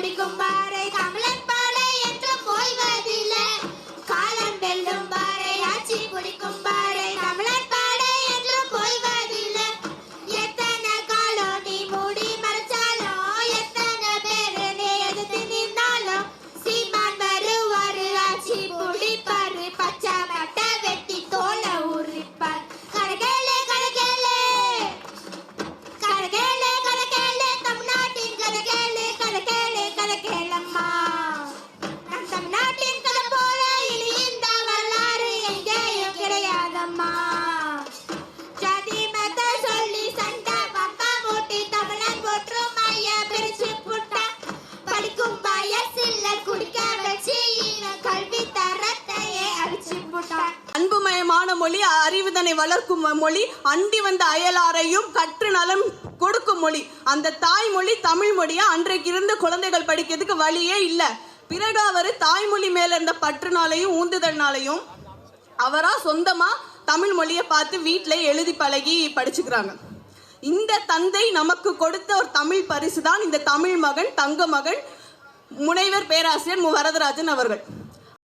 குடிக்கும் பாறை தமிழ் கதை கேளம்மா படிக்கும் வயசில்ல குடிக்க வச்சு கல்வி தரத்தையே அழிச்சு அன்புமயமான மொழி அறிவுதனை வளர்க்கும் மொழி அண்டி வந்த அயலாரையும் கற்று நலம் மொழி அந்த தாய்மொழி தமிழ் மொழியா? அன்றைக்கு இருந்த குழந்தைகள் படிக்கிறதுக்கு வழியே இல்லை. பிறகு அவர் தாய்மொழி மேல இருந்த பற்றுனாலையும் ஊந்துதல்னாலையும் அவரா சொந்தமா தமிழ் மொழியை பார்த்து வீட்டில் எழுதி பழகி படிச்சுக்கிறாங்க. இந்த தந்தை நமக்கு கொடுத்த ஒரு தமிழ் பரிசு தான் இந்த தமிழ் மகன் தங்க மகன் முனைவர் பேராசிரியர் மு. வரதராஜன் அவர்கள்.